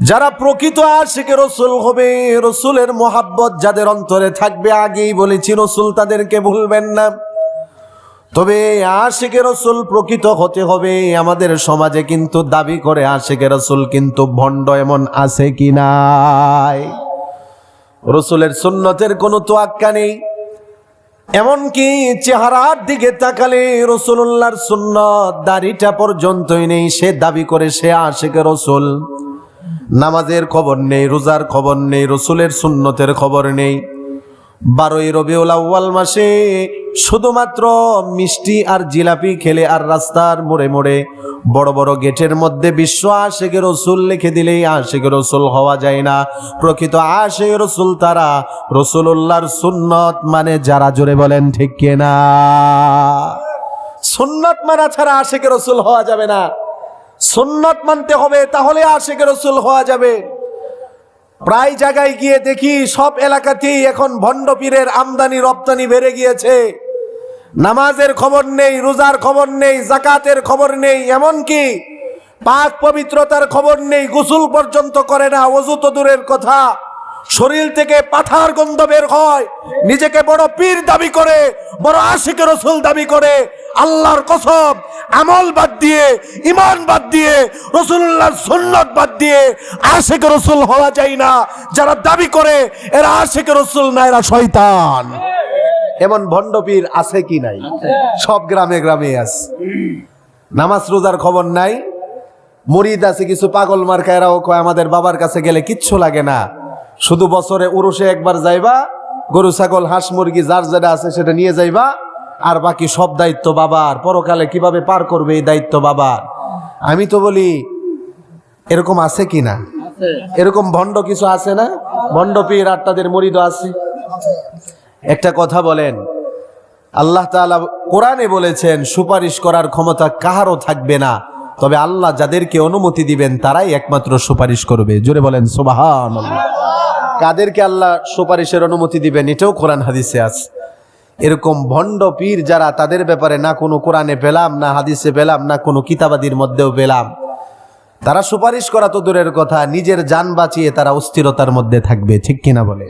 যারা প্রকৃত আশিকে রসুল হবে, রসুলের মোহাব্বত যাদের অন্তরে থাকবে আগেই বলেছি, রসুল তাদেরকে ভুলবেন না। তবে আশিকে রসুল প্রকৃত হতে হবে, আমাদের সমাজে কিন্তু দাবি করে আশিকে রসুল কিন্তু ভণ্ড এমন আছে কি নাই। রসুলের সুন্নতের কোনো তোয়াক্কা নেই। এমনকি চেহারার দিকে তাকালে রসুল্লাহর সুন্নত দাড়িটা পর্যন্তই নেই, সে দাবি করে সে আশেকে রসুল। নামাজের খবর নেই, রোজার খবর নেই, রসুলের সুন্নতের খবর নেই। বারোই রবিউল আউ্বাল মাসে শুধুমাত্র মিষ্টি আর জিলাপি খেলে আর রাস্তার মোড়ে মোড়ে বড় বড় গেটের মধ্যে বিশ্ব আশেকে রসুল লিখে দিলেই আশেকে রসুল হওয়া যায় না। প্রকৃত আশেকে রসুল তারা রসুল্লাহর সুন্নত মানে যারা জোরে বলেন ঠিক কিনা? সুন্নত মানা ছাড়া আশেকে রসুল হওয়া যাবে না। সুন্নত মানতে হবে, তাহলে আশেকে রসুল হওয়া যাবে। প্রায় জায়গায় গিয়ে দেখি সব এলাকাতেই এখন ভণ্ড পীরের আমদানি, রপ্তানি বেড়ে গিয়েছে। নামাজের খবর নেই, রোজার খবর নেই, জাকাতের খবর নেই, এমনকি পাক পবিত্রতার খবর নেই, গোসল পর্যন্ত করে না অজু তো দূরের কথা। শরীর থেকে পাঠার গন্ধ বের হয়, নিজেকে বড় পীর দাবি করে, বড় আশিক রসুল দাবি করে আল্লাহর কসম, আমল বাদ দিয়ে ইমান বাদ দিয়ে রসুল্লাহর সুন্নত বাদ দিয়ে আশিক রসুল হওয়া যায় না। যারা দাবি করে, এরা আশিক রসুল না, এরা শয়তান। এমন ভণ্ডপীর আছে কি নাই? সব গ্রামে গ্রামে আছে। নামাজ রোজার খবর নাই। মুরিদ আছে, কিছু পাগল মার্কা এরাও কয়, আমাদের বাবার কাছে গেলে কিচ্ছু লাগে না। শুধু বছরে উরুষে একবার যাইবা, গরু, ছাগল, হাঁস, মুরগি, যার যেটা আছে সেটা নিয়ে যাইবা আর বাকি সব দায়িত্ব বাবার। পরকালে কীভাবে পার করবে এই দায়িত্ব বাবার? আমি তো বলি এরকম আছে কি না? এরকম ভণ্ড কিছু আছে না? ভণ্ড পীর আর তাদের মরিদ আছে। একটা কথা বলেন আল্লাহ তাআলা কোরআনে বলেছেন সুপারিশ করার ক্ষমতা কাহারও থাকবে না। তবে আল্লাহ যাদেরকে অনুমতি দিবেন তারাই একমাত্র সুপারিশ করবে। জোরে বলেন সুবাহান কাদেরকে আল্লাহ সুপারিশের অনুমতি দিবেন এটাও কোরআন হাদিসে আছে। এরকম ভণ্ড পীর যারা তাদের ব্যাপারে না কোনো কোরআনে পেলাম, না হাদিসে পেলাম, না কোনো কিতাবাদির মধ্যেও পেলাম। তারা সুপারিশ করা তো দূরের কথা, নিজের যান বাঁচিয়ে তারা অস্থিরতার মধ্যে থাকবে, ঠিক কিনা বলে